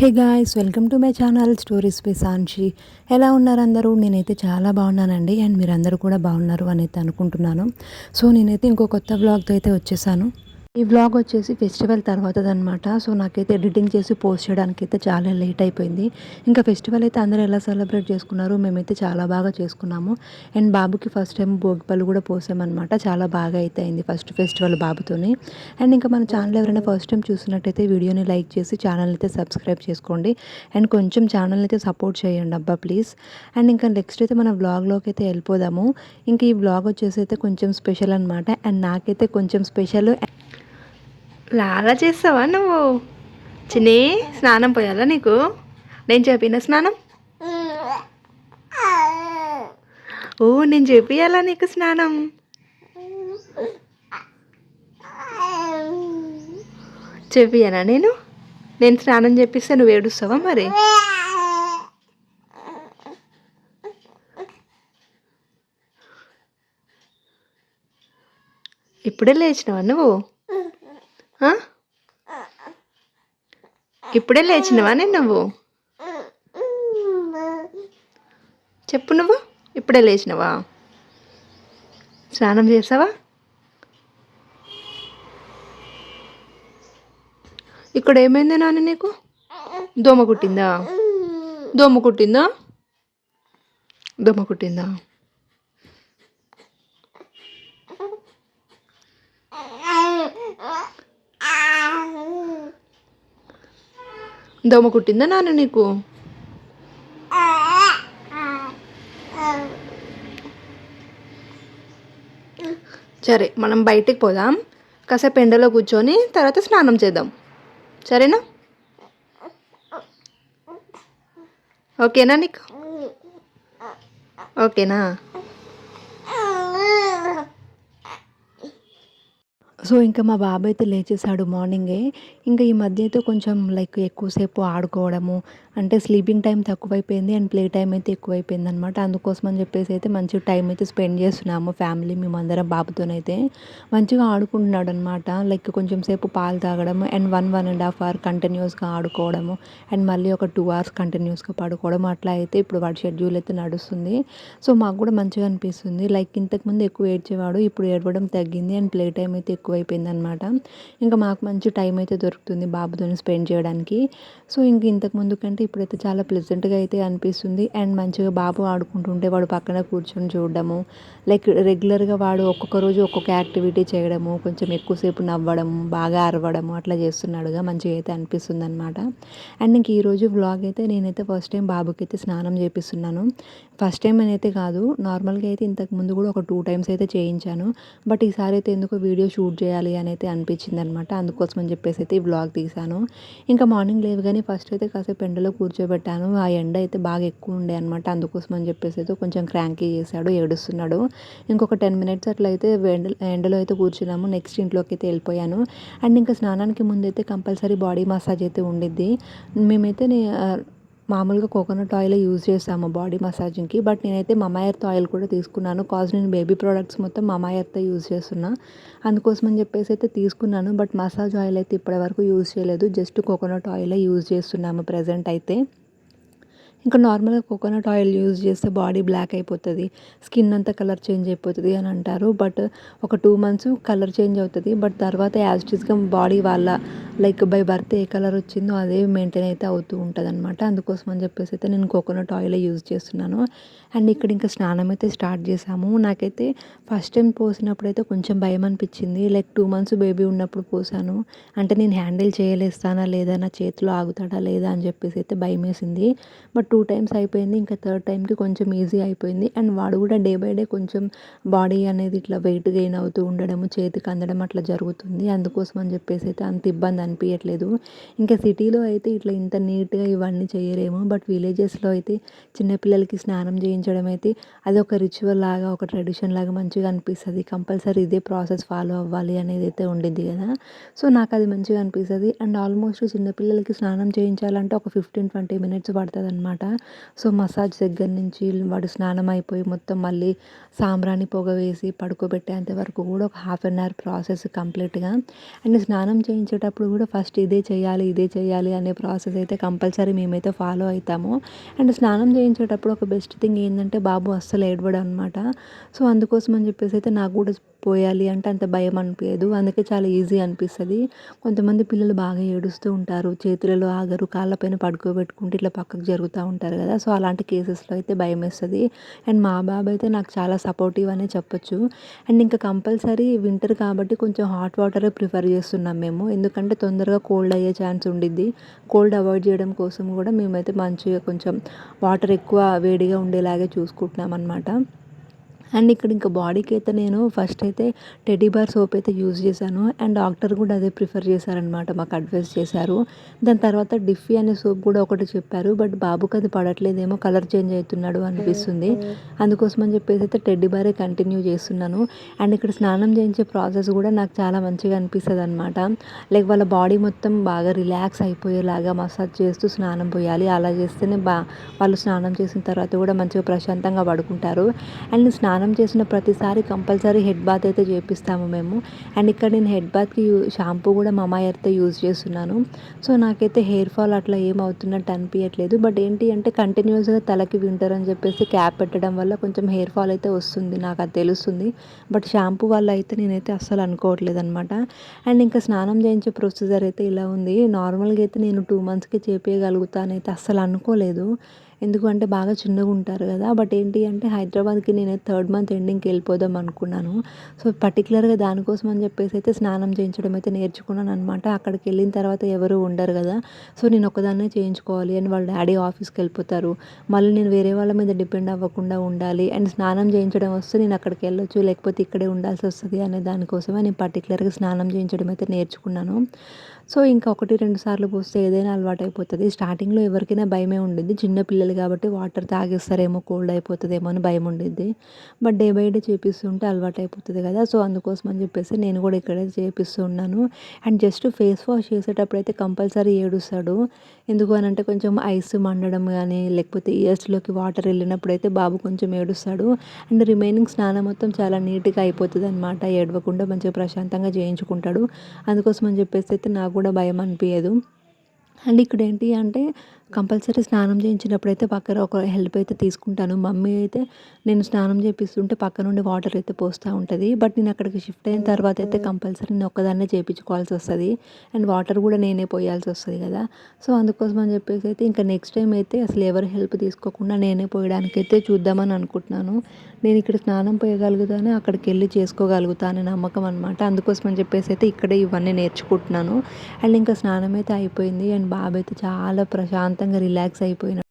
Hey guys welcome to my channel stories by Sanshi ఎలా ఉన్నారు అందరూ? నేనైతే చాలా బాగున్నానండి అండ్ మీరందరూ కూడా బాగున్నారు అని అయితే అనుకుంటున్నాను సో నేనైతే ఇంకో కొత్త బ్లాగ్తో అయితే వచ్చేసాను. ఈ వ్లాగ్ వచ్చేసి ఫెస్టివల్ తర్వాతదనమాట సో నాకైతే ఎడిటింగ్ చేసి పోస్ట్ చేయడానికి అయితే చాలా లేట్ అయిపోయింది. ఇంకా ఫెస్టివల్ అయితే అందరూ ఎలా సెలబ్రేట్ చేసుకున్నారు మేమైతే చాలా బాగా చేసుకున్నాము. అండ్ బాబుకి ఫస్ట్ టైం భోగిపళ్ళు కూడా పోసామన్నమాట. చాలా బాగా అయితే అయింది ఫస్ట్ ఫెస్టివల్ బాబుతోని. అండ్ ఇంకా మన ఛానల్ ఎవరైనా ఫస్ట్ టైం చూసినట్టయితే వీడియోని లైక్ చేసి ఛానల్ అయితే సబ్స్క్రైబ్ చేసుకోండి. అండ్ కొంచెం ఛానల్ అయితే సపోర్ట్ చేయండి అబ్బా ప్లీజ్ అండ్ ఇంకా నెక్స్ట్ అయితే మన వ్లాగ్లోకి అయితే వెళ్ళిపోదాము. ఇంకా ఈ వ్లాగ్ వచ్చేసి అయితే కొంచెం స్పెషల్ అనమాట అండ్ నాకైతే కొంచెం స్పెషల్ లాలా చేస్తావా నువ్వు? చిన్ని స్నానం పోయాలా నీకు? నేను చెప్పిన స్నానం? ఓ నేను చెప్పియాలా నీకు స్నానం? చెప్పియానా నేను? నేను స్నానం చెప్పిస్తే నువ్వు ఏడుస్తావా మరి? ఇప్పుడే లేచినావా నువ్వు? ఇప్పుడే లేచినవా నేను నువ్వు? చెప్పు నువ్వు ఇప్పుడే లేచినవా? స్నానం చేసావా? ఇక్కడ ఏమైంది నాన్న నీకు? దోమ కుట్టిందా? దోమ కుట్టిందా? దోమ కుట్టిందా? దోమ కుట్టిందా నాన్న నీకు? సరే మనం బయటికి పోదాం. కాసేపు ఎండలో కూర్చొని తర్వాత స్నానం చేద్దాం. సరేనా? ఓకేనా నీకు? ఓకేనా? సో ఇంకా మా బాబు అయితే లేచేసాడు మార్నింగే. ఇంకా ఈ మధ్య అయితే కొంచెం లైక్ ఎక్కువసేపు ఆడుకోవడము అంటే స్లీపింగ్ టైం తక్కువైపోయింది అండ్ ప్లే టైం అయితే ఎక్కువైపోయింది అనమాట అందుకోసం అని చెప్పేసి అయితే మంచి టైం అయితే స్పెండ్ చేస్తున్నాము ఫ్యామిలీ మేమందరం బాబుతోనైతే. మంచిగా ఆడుకుంటున్నాడు అనమాట లైక్ కొంచెం సేపు పాలు తాగడం and one one and half hour కంటిన్యూస్గా ఆడుకోవడము అండ్ మళ్ళీ ఒక టూ అవర్స్ కంటిన్యూస్గా పడుకోవడం. అట్లా అయితే ఇప్పుడు వాడి షెడ్యూల్ అయితే నడుస్తుంది. సో మాకు కూడా మంచిగా అనిపిస్తుంది. లైక్ ఇంతకుముందు ఎక్కువ ఏడ్చేవాడు ఇప్పుడు ఏడవడం తగ్గింది అండ్ ప్లే టైం అయితే ఎక్కువ అయిపోయిందనమాట ఇంకా మాకు మంచి టైం అయితే దొరుకుతుంది బాబుతో స్పెండ్ చేయడానికి. సో ఇంక ఇంతకుముందు కంటే ఇప్పుడైతే చాలా ప్లెజెంట్గా అయితే అనిపిస్తుంది. అండ్ మంచిగా బాబు ఆడుకుంటుంటే వాడు పక్కన కూర్చొని చూడడము లైక్ రెగ్యులర్గా వాడు ఒక్కొక్క రోజు ఒక్కొక్క యాక్టివిటీ చేయడము కొంచెం ఎక్కువసేపు నవ్వడము బాగా అరవడము అట్లా చేస్తున్నాడుగా మంచిగా అయితే అనిపిస్తుంది అనమాట అండ్ ఇంక ఈరోజు వ్లాగ్ అయితే నేనైతే ఫస్ట్ టైం బాబుకి అయితే స్నానం చేపిస్తున్నాను. ఫస్ట్ టైం అనేది కాదు నార్మల్గా అయితే ఇంతకు ముందు కూడా ఒక టూ టైమ్స్ అయితే చేయించాను. బట్ ఈసారి అయితే ఎందుకో వీడియో షూట్ చేయాలి అని అయితే అనిపించింది అనమాట అందుకోసం అని చెప్పేసి అయితే ఈ వ్లాగ్ తీశాను. ఇంకా మార్నింగ్ లేవు కానీ ఫస్ట్ అయితే కాసేపు ఎండలో కూర్చోబెట్టాను. ఆ ఎండ అయితే బాగా ఎక్కువ ఉండే అనమాట. అందుకోసం అని చెప్పేసి అయితే కొంచెం క్రాంకీ చేశాడు ఏడుస్తున్నాడు. ఇంకొక టెన్ మినిట్స్ అట్లా అయితే ఎండ ఎండలో అయితే కూర్చున్నాము. నెక్స్ట్ ఇంట్లోకి అయితే వెళ్ళిపోయాను. అండ్ ఇంకా స్నానానికి ముందైతే కంపల్సరీ బాడీ మసాజ్ అయితే ఉండిద్ది. మేమైతే నే- మామూలుగా కోకోనట్ ఆయిల్ యూజ్ చేస్తాము బాడీ మసాజింగ్కి. బట్ నేనైతే మమాయర్త్ ఆయిల్ కూడా తీసుకున్నాను. కాజ్ నేను బేబీ ప్రోడక్ట్స్ మొత్తం మమాయర్త్ యూజ్ చేస్తున్నా. అందుకోసం అని చెప్పేసి అయితే తీసుకున్నాను. బట్ మసాజ్ ఆయిల్ అయితే ఇప్పటివరకు యూజ్ చేయలేదు. జస్ట్ కోకోనట్ ఆయిలే యూజ్ చేస్తున్నాము ప్రజెంట్ అయితే. ఇంకా నార్మల్గా కోకోనట్ ఆయిల్ యూజ్ చేస్తే బాడీ బ్లాక్ అయిపోతుంది స్కిన్ అంతా కలర్ చేంజ్ అయిపోతుంది అని అంటారు. బట్ ఒక టూ మంత్స్ కలర్ చేంజ్ అవుతుంది. బట్ తర్వాత యాజ్ ఇట్స్గా బాడీ వాళ్ళ లైక్ బై బర్త్ ఏ కలర్ వచ్చిందో అదే మెయింటైన్ అయితే అవుతూ ఉంటుంది అనమాట అందుకోసం అని చెప్పేసి అయితే నేను కోకోనట్ ఆయిల్ యూజ్ చేస్తున్నాను. అండ్ ఇక్కడ ఇంకా స్నానం అయితే స్టార్ట్ చేసాము నాకైతే ఫస్ట్ టైం పోసినప్పుడు అయితే కొంచెం భయం అనిపించింది. లైక్ టూ మంత్స్ బేబీ ఉన్నప్పుడు పోసాను. అంటే నేను హ్యాండిల్ చేయలేస్తానా లేదా నా చేతిలో ఆగుతాడా లేదా అని చెప్పేసి అయితే భయం వేసింది. బట్ టూ టైమ్స్ అయిపోయింది ఇంకా థర్డ్ టైంకి కొంచెం ఈజీ అయిపోయింది. అండ్ వాడు కూడా డే బై డే కొంచెం బాడీ అనేది ఇట్లా వెయిట్ గెయిన్ అవుతూ ఉండడము చేతికి అందడం అట్లా జరుగుతుంది. అందుకోసం అని చెప్పేసి అయితే అంత ఇబ్బంది అనిపించట్లేదు ఇంకా సిటీలో అయితే ఇట్లా ఇంత నీట్గా ఇవన్నీ చేయరేమో బట్ విలేజెస్లో అయితే చిన్నపిల్లలకి స్నానం చేయించడం అయితే అది ఒక రిచువల్ లాగా ఒక ట్రెడిషన్ లాగా మంచిగా అనిపిస్తుంది. కంపల్సరీ ఇదే ప్రాసెస్ ఫాలో అవ్వాలి అనేది అయితే ఉండిద్ది కదా. సో నాకు అది మంచిగా అనిపిస్తుంది. అండ్ ఆల్మోస్ట్ చిన్నపిల్లలకి స్నానం చేయించాలంటే ఒక ఫిఫ్టీన్ ట్వంటీ మినిట్స్ పడుతుంది అనమాట అనమాట సో మసాజ్ దగ్గర నుంచి వాడు స్నానం అయిపోయి మొత్తం మళ్ళీ సాంబ్రాణి పొగ వేసి పడుకోబెట్టేంత వరకు కూడా ఒక హాఫ్ అన్ అవర్ ప్రాసెస్ కంప్లీట్గా. అండ్ స్నానం చేయించేటప్పుడు కూడా ఫస్ట్ ఇదే చేయాలి ఇదే చేయాలి అనే ప్రాసెస్ అయితే కంపల్సరీ మేమైతే ఫాలో అవుతాము అండ్ స్నానం చేయించేటప్పుడు ఒక బెస్ట్ థింగ్ ఏంటంటే బాబు అస్సలు ఏడవడం అనమాట సో అందుకోసం అని చెప్పేసి అయితే నాకు కూడా పోయాలి అంటే అంత భయం అనిపించదు అందుకే చాలా ఈజీ అనిపిస్తుంది. కొంతమంది పిల్లలు బాగా ఏడుస్తూ ఉంటారు. చేతులలో ఆగరు కాళ్ళపైన పడుకోబెట్టుకుంటే ఇట్లా పక్కకు జరుగుతూ ఉంటారు కదా. సో అలాంటి కేసెస్లో అయితే భయం వేస్తుంది అండ్ మా బాబు అయితే నాకు చాలా సపోర్టివ్ అనే చెప్పొచ్చు. అండ్ ఇంకా కంపల్సరీ వింటర్ కాబట్టి కొంచెం హాట్ వాటరే ప్రిఫర్ చేస్తున్నాం మేము. ఎందుకంటే తొందరగా కోల్డ్ అయ్యే ఛాన్స్ ఉండిద్ది. కోల్డ్ అవాయిడ్ చేయడం కోసం కూడా మేమైతే మంచిగా కొంచెం వాటర్ ఎక్కువ వేడిగా ఉండేలాగే చూసుకుంటున్నాం అనమాట అండ్ ఇక్కడ ఇంకా బాడీకి అయితే నేను ఫస్ట్ అయితే టెడ్డీ బార్ సోప్ అయితే యూజ్ చేశాను. అండ్ డాక్టర్ కూడా అదే ప్రిఫర్ చేశారనమాట మాకు అడ్వైస్ చేశారు. దాని తర్వాత డిఫీ అనే సోప్ కూడా ఒకటి చెప్పారు బట్ బాబుకి అది పడట్లేదేమో కలర్ చేంజ్ అవుతున్నాడు అనిపిస్తుంది. అందుకోసం అని చెప్పేసి అయితే టెడ్డీ బారే కంటిన్యూ చేస్తున్నాను. అండ్ ఇక్కడ స్నానం చేయించే ప్రాసెస్ కూడా నాకు చాలా మంచిగా అనిపిస్తుంది అనమాట లైక్ వాళ్ళ బాడీ మొత్తం బాగా రిలాక్స్ అయిపోయేలాగా మసాజ్ చేస్తూ స్నానం పోయాలి. అలా చేస్తేనే బా వాళ్ళు స్నానం చేసిన తర్వాత కూడా మంచిగా ప్రశాంతంగా పడుకుంటారు. అండ్ స్నానం స్నానం చేసిన ప్రతిసారి కంపల్సరీ హెడ్ బాత్ అయితే చేపిస్తాము మేము. అండ్ ఇక్కడ నేను హెడ్ బాత్కి యూ షాంపూ కూడా మమా ఎర్త్ యూజ్ చేస్తున్నాను. సో నాకైతే హెయిర్ ఫాల్ అట్లా ఏమవుతున్నట్టు అనిపించట్లేదు బట్ ఏంటి అంటే కంటిన్యూస్గా తలకి వింటర్ అని చెప్పేసి క్యాప్ పెట్టడం వల్ల కొంచెం హెయిర్ ఫాల్ అయితే వస్తుంది నాకు అది తెలుస్తుంది. బట్ షాంపూ వల్ల అయితే నేనైతే అస్సలు అనుకోవట్లేదు అనమాట అండ్ ఇంకా స్నానం చేయించే ప్రొసీజర్ అయితే ఇలా ఉంది. నార్మల్గా అయితే నేను టూ మంత్స్కి చేపించగలుగుతానైతే అస్సలు అనుకోలేదు. ఎందుకంటే బాగా చిన్నగా ఉంటారు కదా. బట్ ఏంటి అంటే హైదరాబాద్కి నేను థర్డ్ మంత్ ఎండింగ్కి వెళ్ళిపోదాం అనుకున్నాను. సో పర్టికులర్గా దానికోసం అని చెప్పేసి అయితే స్నానం చేయించడం అయితే నేర్చుకున్నాను అనమాట అక్కడికి వెళ్ళిన తర్వాత ఎవరు ఉండరు కదా. సో నేను ఒకదాన్నే చేయించుకోవాలి. అని వాళ్ళ డాడీ ఆఫీస్కి వెళ్ళిపోతారు. మళ్ళీ నేను వేరే వాళ్ళ మీద డిపెండ్ అవ్వకుండా ఉండాలి. అండ్ స్నానం చేయించడం వస్తే నేను అక్కడికి వెళ్ళొచ్చు. లేకపోతే ఇక్కడే ఉండాల్సి వస్తుంది అనే దానికోసమే నేను పర్టికులర్గా స్నానం చేయించడం అయితే నేర్చుకున్నాను. సో ఇంకా ఒకటి రెండు సార్లు పోస్తే ఏదైనా అలవాటు అయిపోతుంది స్టార్టింగ్లో ఎవరికైనా భయమే ఉండిద్ది. చిన్న పిల్లలు కాబట్టి వాటర్ తాగేస్తారేమో కోల్డ్ అయిపోతుందేమో అని భయం ఉండిద్ది. బట్ డే బై డే చేపిస్తుంటే అలవాటు అయిపోతుంది కదా. సో అందుకోసం అని చెప్పేసి నేను కూడా ఇక్కడే చేపిస్తూ ఉన్నాను. అండ్ జస్ట్ ఫేస్ వాష్ చేసేటప్పుడు అయితే కంపల్సరీ ఏడుస్తాడు. ఎందుకు అని అంటే కొంచెం ఐస్ మండడం కానీ లేకపోతే ఇయర్స్లోకి వాటర్ వెళ్ళినప్పుడు అయితే బాబు కొంచెం ఏడుస్తాడు. అండ్ రిమైనింగ్ స్నానం మొత్తం చాలా నీట్గా అయిపోతుంది అనమాట ఏడవకుండా మంచిగా ప్రశాంతంగా చేయించుకుంటాడు. అందుకోసం అని చెప్పేసి అయితే నాకు కూడా భయం అనిపించదు అండ్ ఇక్కడ ఏంటి అంటే కంపల్సరీ స్నానం చేయించినప్పుడు అయితే పక్కన ఒక హెల్ప్ అయితే తీసుకుంటాను. మమ్మీ అయితే నేను స్నానం చేపిస్తుంటే పక్క నుండి వాటర్ అయితే పోస్తూ ఉంటుంది. బట్ నేను అక్కడికి షిఫ్ట్ అయిన తర్వాత అయితే కంపల్సరీ నేను ఒక్కదాన్నే చేయించుకోవాల్సి వస్తుంది. అండ్ వాటర్ కూడా నేనే పోయాల్సి వస్తుంది కదా. సో అందుకోసం అని చెప్పేసి అయితే ఇంకా నెక్స్ట్ టైం అయితే అసలు ఎవరి హెల్ప్ తీసుకోకుండా నేనే పోయడానికి అయితే చూద్దామని అనుకుంటున్నాను. నేను ఇక్కడ స్నానం పోయగలుగుతాను అక్కడికి వెళ్ళి చేసుకోగలుగుతాను నమ్మకం అనమాట అందుకోసం అని చెప్పేసి అయితే ఇక్కడే ఇవన్నీ నేర్చుకుంటున్నాను. అండ్ ఇంకా స్నానం అయితే అయిపోయింది. అండ్ బాబు అయితే చాలా ప్రశాంతంగా రిలాక్స్ అయిపోయినాడు